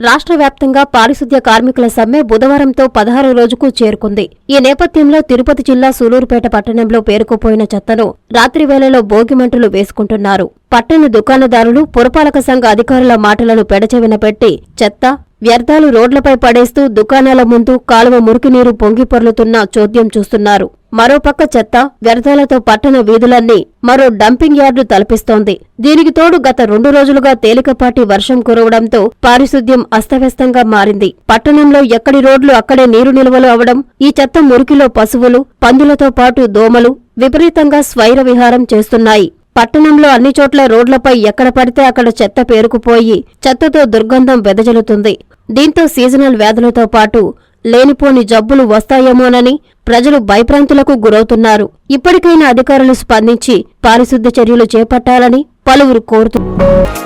రాష్ట్ర వ్యాప్తంగా పారిశుద్ధ్య కార్మికుల సమ్మె బుధవారంతో పదహారు రోజుకు చేరుకుంది. ఈ నేపథ్యంలో తిరుపతి జిల్లా సూలూరుపేట పట్టణంలో పేరుకుపోయిన చెత్తను రాత్రి వేళలో భోగిమంటలు వేసుకుంటున్నారు. పట్టణ దుకాణదారులు పురపాలక సంఘ అధికారుల మాటలను పెడచెవిన పెట్టి చెత్త వ్యర్థాలు రోడ్లపై పడేస్తూ దుకాణాల ముందు కాలువ మురికినీరు పొంగి పొర్లుతున్న చోద్యం చూస్తున్నారు. మరోపక్క చెత్త వ్యర్థాలతో పట్టణ వీధులన్నీ మరో డంపింగ్ యార్డు తలపిస్తోంది. దీనికి తోడు గత రెండు రోజులుగా తేలికపాటి వర్షం కురవడంతో పారిశుద్ధ్యం అస్తవ్యస్తంగా మారింది. పట్టణంలో ఎక్కడి రోడ్లు అక్కడే నీరు నిల్వలు అవడం ఈ చెత్త మురికిలో పశువులు పందులతో పాటు దోమలు విపరీతంగా స్వైర విహారం చేస్తున్నాయి. పట్టణంలో అన్ని చోట్ల రోడ్లపై ఎక్కడ పడితే అక్కడ చెత్త పేరుకుపోయి చెత్తతో దుర్గంధం వెదజల్లుతుంది. దీంతో సీజనల్ వ్యాధులతో పాటు లేనిపోని జబ్బులు వస్తాయేమోనని ప్రజలు భయభ్రాంతులకు గురవుతున్నారు. ఇప్పటికైనా అధికారులు స్పందించి పారిశుద్ధ్య చర్యలు చేపట్టాలని పలువురు కోరుతున్నారు